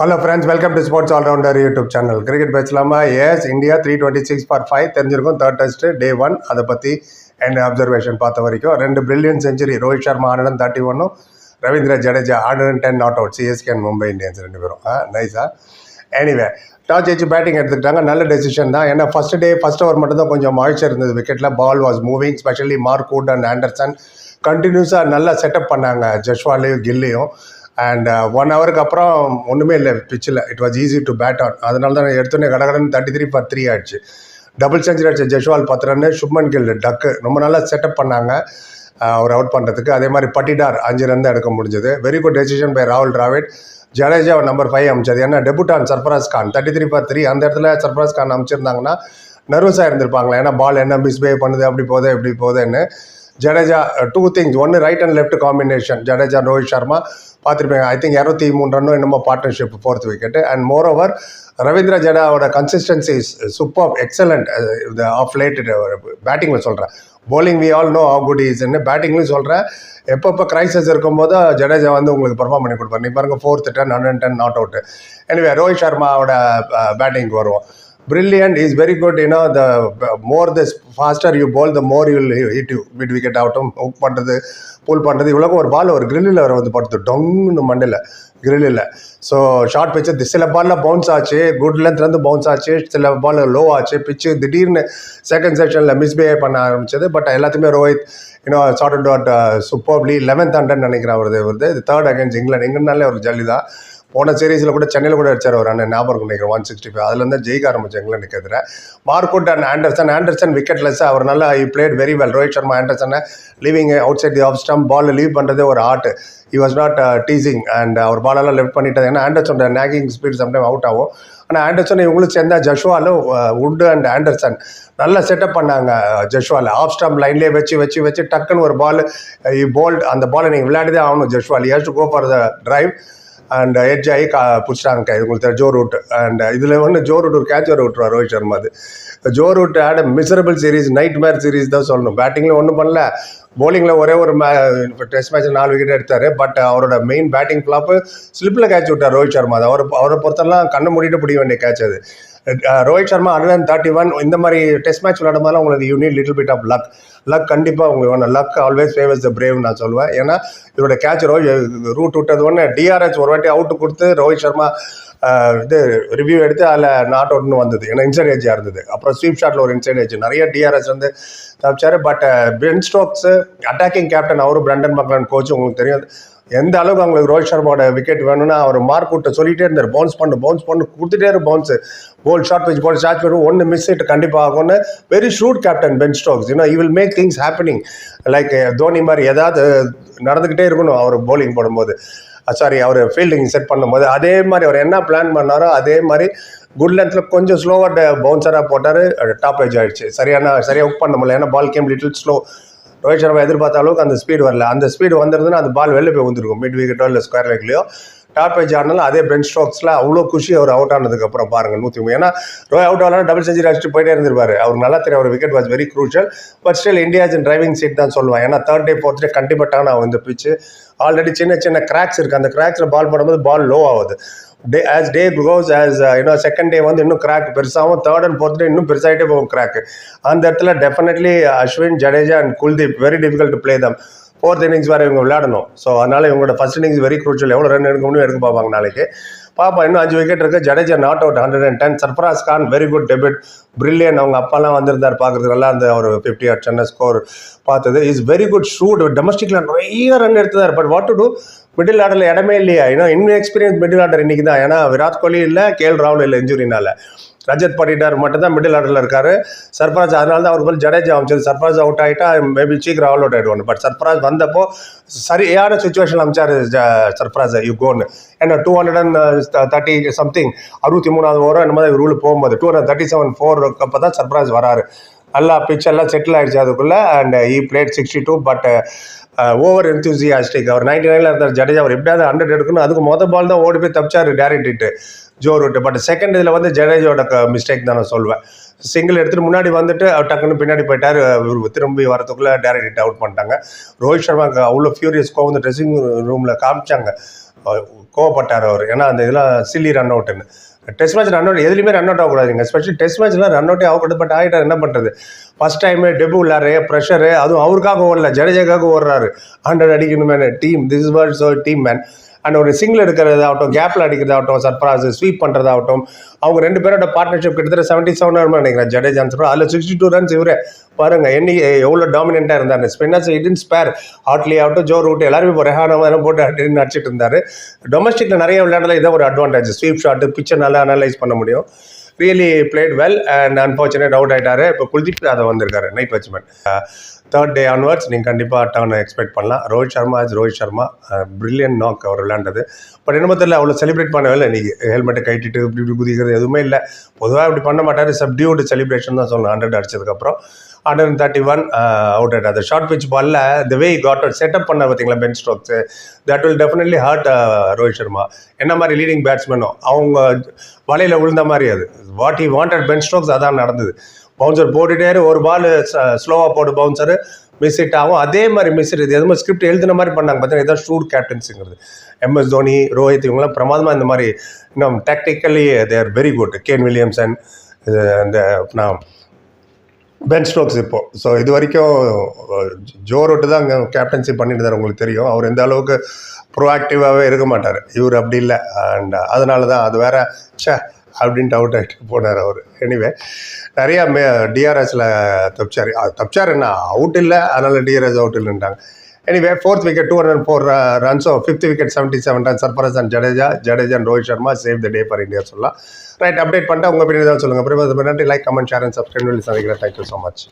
Hello friends welcome to sports allrounder YouTube channel cricket பேசலாமா? Yes India three twenty six for five தெரிஞ்சிருக்கும். Third test day one அதை பற்றி என் observation பார்த்த வரைக்கும்? ரெண்டு brilliant century Rohit Sharma hundred and thirty ஒன்னும் Ravindra Jadeja hundred and ten not out CSK and Mumbai Indians ரெண்டு பேரும். நைஸா எனிவே டாஸ் ஜெயிச்சு பேட்டிங் எடுத்துக்கிட்டாங்க. நல்ல டெசிஷன் தான். ஏன்னா ஃபர்ஸ்ட் டே ஃபஸ்ட் ஓவர் மட்டும் தான் கொஞ்சம் மாய்ச்சர் இருந்தது. விக்கெட்டில் ball was moving specially Mark Wood and Anderson கண்டினியூஸாக நல்லா செட்டப் பண்ணாங்க. ஜஷ்வாலையும் கில்லையும் அண்ட் ஒன் ஹவருக்கு அப்புறம் ஒன்றுமே இல்லை பிச்சில் it was easy to bat on அதனால தான் எடுத்தோடனே கடகடன் தேர்ட்டி த்ரீ ஃபார் த்ரீ ஆயிடுச்சு. டபுள் செஞ்சுரி அடிச்ச ஜெஷ்வால் பத்து ரன்னு சுப்மன் கில் டக்கு ரொம்ப நல்லா செட்டப் பண்ணாங்க. அவர் அவுட் பண்ணுறதுக்கு அதே மாதிரி பட்டிடார் அஞ்சு ரன் தான் எடுக்க முடிஞ்சது. வெரி குட் டெசிஷன் பை ராகுல் டிராவிட் ஜடேஜா நம்பர் ஃபைவ் அமைச்சது. ஏன்னா டெபுட்டான் Sarfaraz Khan thirty three for three அந்த இடத்துல சர்ஃபராஸ் கான் அமைச்சிருந்தாங்கன்னா நர்வஸாக இருந்திருப்பாங்களே? ஏன்னா பால் என்ன மிஸ்பே பண்ணுது அப்படி போகுது இப்படி போகுதுன்னு. ஜடேஜா டூ திங்ஸ் ஒன்று right and left combination Jadeja Rohit Sharma பார்த்துருப்பீங்க. ஐ திங்க் இரநூத்தி மூணு ரன்னும் என்னமோ partnership fourth wicket and more over Ravindra ஜடாவோட consistency super excellent of late பேட்டிங்கில் சொல்கிறேன் bowling we all know how good இஸ்ன்னு பேட்டிங்லையும் சொல்கிறேன் எப்பப்போ கிரைசஸ் இருக்கும்போது ஜடேஜா வந்து உங்களுக்கு பர்ஃபார்ம் பண்ணி கொடுப்பார். நீ பாருங்க fourth ten hundred ten not out anyway Rohit சர்மாவோட uh, பேட்டிங்க்கு வருவோம். Brilliant. Is very good you know the more the faster you bowl the more you hit you mid wicket ஆகட்டும் ஹுக் பண்ணுறது புல் பண்ணுறது இவ்வளோ ஒரு பால் ஒரு கிரில்லில் அவர் வந்து படுத்து டொங்னு மண்ணில் கிரில்லில் ஸோ ஷார்ட் பிச்சு சில பாலில் பவுன்ஸ் ஆச்சு குட் லென்த்லேருந்து பவுன்ஸ் ஆச்சு சில பால் லோ ஆச்சு பிச்சு திடீர்னு செகண்ட் செக்ஷனில் மிஸ்பிஹேவ் பண்ண ஆரம்பிச்சது. பட் எல்லாத்துக்குமே Rohit you know short and out superbly eleventh hundred நினைக்கிறேன் அவரது வருது இது தேர்ட் அகேன்ஸ்ட் இங்கிலாந்து இங்கிலாந்துனாலே ஒரு ஜல்லி தான் போன சீரீஸில் கூட சென்னையில் கூட அடிச்சார் ஒரு அண்ணன் ஞாபகம் நினைக்கிறேன் ஒன் சிக்ஸ்டி ஃபைவ் அதுலேருந்து ஜெயிக்க ஆரம்பிச்சு இங்கிலாந்துக்கு எதிராக Mark Wood and Anderson. Anderson wicketless அவர் நல்லா I played very well Rohit Sharma ஆண்டர்சனை leaving outside the off stump ball leave பண்ணுறதே ஒரு art he was not teasing and அவர் பாலெல்லாம் லெஃப்ட் பண்ணிட்டது ஏன்னா ஆண்டர்சனோட நேகிங் ஸ்பீட் சம்டைம் அவுட் ஆகும். ஆனால் ஆண்டர்சன் இவங்களும் சேர்ந்தா ஜஷ்வாலும் uh, உட் அண்ட் ஆண்டர்சன் நல்லா செட்டப் பண்ணாங்க ஜஷ்வால். ஆஃப் ஸ்டம் லைன்லேயே வச்சு வச்சு வச்சு டக்குன்னு ஒரு பால் போல்ட் uh, அந்த பாலை நீங்கள் விளையாடிதே ஆகணும் Jaiswal. Has to go for the drive and edge ஆகி கா பிடிச்சிட்டாங்க கை. உங்களுக்கு தெரியும், ஜோ ரூட் அண்ட் இதில் வந்து ஜோ ரூட் ஒரு கேட்ச் வர விட்டுருவார் ரோஹித் சர்மா அது. ஜோ ரூட் ஆட miserable series nightmare series தான் சொல்லணும். பேட்டிங்கில் ஒன்றும் பண்ணல. போலிங்கில் ஒரே ஒரு டெஸ்ட் மேட்ச் நாலு விக்கெட் எடுத்தார். பட் அவரோட மெயின் பேட்டிங் ஃப்ளாப்பு ஸ்லிப்பில் கேட்ச் விட்டார் ரோஹித் சர்மா. அது அவர் அவரை பொறுத்தெல்லாம் கண்ணை மூடிட்டு பிடிக்க வேண்டிய கேட்ச் அது. Rohit Sharma hundred and thirty one இந்த மாதிரி டெஸ்ட் மேட்ச் விளையாடும் உங்களுக்கு you need little bit of luck luck கண்டிப்பாக உங்களுக்கு வேணும். Luck always favours the brave நான் சொல்லுவேன். ஏன்னா இவரோட கேட்ச் ரோஹித் ரூட் விட்டது ஒன்று டிஆர்ஹெச் ஒரு வாட்டி அவுட் கொடுத்து ரோஹித் சர்மா இது ரிவ்யூ எடுத்து அதில் நாட் ஒன்று வந்தது. ஏன்னா இன்சைட் இருந்தது. அப்புறம் ஸ்வீப் ஷாட்டில் ஒரு இன்சைட் நிறைய டிஆர்எஸ் வந்து தப்பிச்சார். But Ben Stokes attacking captain அவரும் பிரண்டன் மக்லன் கோச் உங்களுக்கு தெரியும். எந்த அளவுக்கு அவங்களுக்கு ரோஹித் சர்மாவோட விக்கெட் வேணும்னா அவர் மார்க் விட்டு சொல்லிகிட்டே இருந்தார். பவுன்ஸ் பண்ணு பவுன்ஸ் பண்ணு கொடுத்துட்டே இரு bounce ball short pitch ball short pitch ஒன்று மிஸ் இட் கண்டிப்பாக ஆகும்னு very shrewd captain Ben Stokes you know you will make things happening like Dhoni மாதிரி ஏதாவது நடந்துக்கிட்டே இருக்கணும் அவர் போலிங் போடும்போது. சாரி அவர் ஃபீல்டிங் செட் பண்ணும்போது அதே மாதிரி அவர் என்ன பிளான் பண்ணாரோ அதே மாதிரி குட் லென்த்தில் கொஞ்சம் ஸ்லோவாக பவுன்சராக போட்டார். டாப் ஏஜ் ஆகிடுச்சு சரியான சரியாக ஒர்க் பண்ண முடியல. ஏன்னா ball came little slow Rohit Sharma எதிர்பார்த்த அளவுக்கு அந்த ஸ்பீடு வரல. அந்த ஸ்பீடு வந்திருந்ததுன்னா அந்த பால் வெளில போய் வந்துருக்கும் மிட் விக்கெட்டோ இல்லை ஸ்கொயர் லெக்லையோ டாப் பேஜ் ஆனாலும் அதே பென் ஸ்ட்ரோக்ஸில் அவ்வளோ குஷி அவர் அவுட் ஆனதுக்கப்புறம் பாருங்கள் நூற்றி மூணு ஏன்னா ரோய் அவுட் ஆனால் டபுள் செஞ்சுரி அடிச்சுட்டு போயிட்டே இருந்திருப்பாரு. அவர் நல்லா தெரியும் அவர் wicket was very crucial but still India's driving seat தான் சொல்லுவான் ஏன்னா தேர்ட் டே ஃபோர்த் டே கண்டிப்பாக நான் இந்த பிச்சு ஆல்ரெடி சின்ன சின்ன கிராக்ஸ் இருக்குது அந்த கிராக்ஸில் பால் போடும்போது பால் லோ ஆகுது. Day as day goes as இன்னும் செகண்ட் டே வந்து இன்னும் கிராக் பெருசாகவும் தேர்ட் அண்ட் ஃபோர்த் டே இன்னும் பெருசாகிட்டே போகும் கிராக் அந்த இடத்துல definitely Ashwin Jadeja and Kuldeep very difficult to play them fourth innings வேறு இவங்க விளையாடணும். ஸோ அதனால் இவங்களோட ஃபர்ஸ்ட் இன்னிங்ஸ் வெரி குரூச்சல் எவ்வளோ ரன் எடுக்க முடியும் எடுக்க பார்ப்பாங்க நாளைக்கு. பாப்பா இன்னும் அஞ்சு விக்கெட் இருக்குது Jadeja not out hundred and ten Sarfaraz Khan very good debut brilliant அவங்க அப்பாலாம் வந்திருந்தார். பார்க்குறதுக்கு நல்லா அந்த ஒரு ஃபிஃப்டி அட் சென்னை ஸ்கோர் பார்த்தது. இஸ் வெரி குட் ஷூட் டொமஸ்டிக்கில் நிறைய ரன் எடுத்தார் but what to do middle ஆர்டரில் இடமே இல்லையா? ஏன்னா இன்னும் எக்ஸ்பீரியன்ஸ் மிடில் ஆர்டர் இன்னைக்கு தான் ஏன்னா விராட் கோலி இல்லை கேஎல் ராகுல் இல்லை இன்ஜுரினால ரஜத் பட்டிட்டார் மட்டும்தான் மிடில் ஆர்டரில் இருக்கார். சர்ஃபராஜ் அதனால தான் அவர் ஜடேஜா அமைச்சது. சர்ஃபராஜ் அவுட் ஆகிட்டா மேபி சீக்கிரம் ஆல் அவுட் ஆகிடுவாங்க பட் சர்ஃபராஜ் வந்தப்போ சரியான சுச்சுவேஷன் அமைச்சார் சர்ஃபராஜ் யூ கோன்னு ஏன்னா two hundred and thirty something அறுபத்தி மூணாவது ஓரம் இந்த மாதிரி ரூல் போகும்போது. Two hundred thirty seven four அப்போ தான் சர்ஃபராஜ் வராரு. நல்லா பிச் எல்லாம் செட்டில் ஆயிடுச்சு அதுக்குள்ளே and he played sixty two but over enthusiastic our ninety நைனில் இருந்தார் ஜடேஜா. அவர் எப்படியாவது ஹண்ட்ரட் எடுக்கணும். அதுக்கு மொதல் பால் தான் ஓடி போய் தப்பிச்சார் direct hit Joe Root but second இதில் வந்து ஜடேஜோட மிஸ்டேக் தான் நான் சொல்வேன். சிங்கிள் எடுத்துட்டு முன்னாடி வந்துட்டு அவர் டக்குன்னு பின்னாடி போயிட்டார். திரும்பி வரதுக்குள்ளே டேரக்ட் அவுட் பண்ணிட்டாங்க. ரோஹித் சர்மாக்கு அவ்வளோ ஃபியூரியஸ் கோவம் ட்ரெஸ்ஸிங் ரூமில் காமிச்சாங்க. கோவப்பட்டார் அவர். ஏன்னா அந்த இதெல்லாம் சில்லி ரன் அவுட்டுன்னு டெஸ்ட் மேட்ச் ரன் அவுட் எதுலையுமே ரன் அவுட் ஆகக்கூடாதுங்க. ஸ்பெஷல் டெஸ்ட் மேட்ச்லாம் ரன் அவுட்டே ஆகக்கூடாது பட் ஆகிட்டார் என்ன பண்ணுறது ஃபர்ஸ்ட் டைமு டெபு விளாட்ற ப்ரெஷரு அதுவும் அவருக்காக ஓடல ஜடேஜாக்காக ஓடுறாரு. Hundred அடிக்கணுமே team this is world so team man and ஒரு சிங்கிள் எடுக்கிறதாகட்டும் கேப்பில் அடிக்கிறதாகட்டும் சர்ப்ராஸ் ஸ்வீப் பண்ணுறதாகட்டும் அவங்க ரெண்டு பேரோட பார்ட்னர்ஷிப் கிட்டத்தட்ட செவன்ட்டி செவன் வருமா நினைக்கிறேன். ஜடேஜா சொல்கிறோம் அதில் சிக்ஸ்டி டூ ரன்ஸ் இவரே. பாருங்க என்னி எவ்வளோ டாமினெண்ட்டாக இருந்தார். ஸ்பின்னர்ஸ் இடின் ஸ்பேர் ஹாட்லி ஆகட்டும் ஜோ ரூட் எல்லாருமே இப்போ ரெஹானா போட்டு அப்படின்னு அடிச்சிட்டு இருந்தார். டொமஸ்டிக்கில் நிறைய விளையாடல இதை ஒரு அட்வான்டேஜ் ஸ்வீப் ஷாட்டு பிச்சை நல்லா அனலைஸ் பண்ண முடியும். Really played well and unfortunate out ஆகிட்டாரு இப்போ குல்தீப் யாதவ் வந்திருக்காரு night watchman third day onwards நீங்கள் கண்டிப்பாக டர்ன் எக்ஸ்பெக்ட் பண்ணலாம். Rohit Sharma is Rohit Sharma. Uh, brilliant knock அவர் விளையாண்டது. பட் என்ன தெரியல அவ்வளோ செலிப்ரேட் பண்ணவே இல்லை இன்றைக்கி ஹெல்மெட்டை கட்டிட்டு இப்படி இப்படி குதிக்கிறது எதுவுமே இல்லை. பொதுவாக இப்படி பண்ண மாட்டார். சப்டியூடு செலிப்ரேஷன் தான் சொல்லணும். Hundred அடிச்சதுக்கப்புறம் hundred thirty one out at அந்த ஷார்ட் பிச் பாலில் த வே காட் செட்டப் பண்ண பார்த்தீங்களா Ben Stokes that will definitely hurt Rohit Sharma என்ன மாதிரி லீடிங் பேட்ஸ்மேனும் அவங்க வலையில் விழுந்த மாதிரி அது. What he wanted Ben Stokes அதான் நடந்தது. பவுன்சர் போட்டுட்டே ஒரு பால் ஸ்லோவாக uh, uh, போடு பவுன்சரு மிஸ் ஹிட் ஆகும். அதே மாதிரி மிஸ் ஹிட் இது எதுவுமே ஸ்கிரிப்ட் எழுதின மாதிரி பண்ணாங்க. பார்த்தீங்கன்னா இதான் ஷூட் கேப்டன்ஸுங்கிறது எம்எஸ் தோனி ரோஹித் இவங்களாம் பிரமாதமாக இந்த மாதிரி இன்னும் tactically they're very good Kane Williamson இந்த நான் பென் ஸ்டோக்ஸ் இப்போ. ஸோ இது வரைக்கும் ஜோ ரோட்டு தான் அங்கே கேப்டன்சி பண்ணிட்டு இருந்தார் உங்களுக்கு தெரியும். அவர் எந்த அளவுக்கு ப்ரோஆக்டிவாகவே இருக்க மாட்டார். இவர் அப்படி இல்லை. அண்ட் அதனால தான் அது வேற ச்சே அப்படின்ட்டு அவுட் ஆகிட்டு போனார் அவர். எனிவே நிறையா மே டிஆர்எஸில் தப்பிச்சார். தப்பிச்சார் என்ன? அவுட் இல்லை. அதனால் DRS out இல்லைன்ட்டாங்க. Anyway fourth wicket two hundred four ரன்ஸோ fifth wicket seventy seven run Sarfaraz and Jadeja Jadeja and Rohit Sharma save the day for India சொல்லலாம் ரைட் அப்டேட் பண்ணிட்டு உங்கள் பின்னாடி தான் சொல்லுங்கள் அப்புறம் நன்றி like comment share and subscribe சொல்லி சந்திக்கிறேன் தேங்க்யூ ஸோ மச்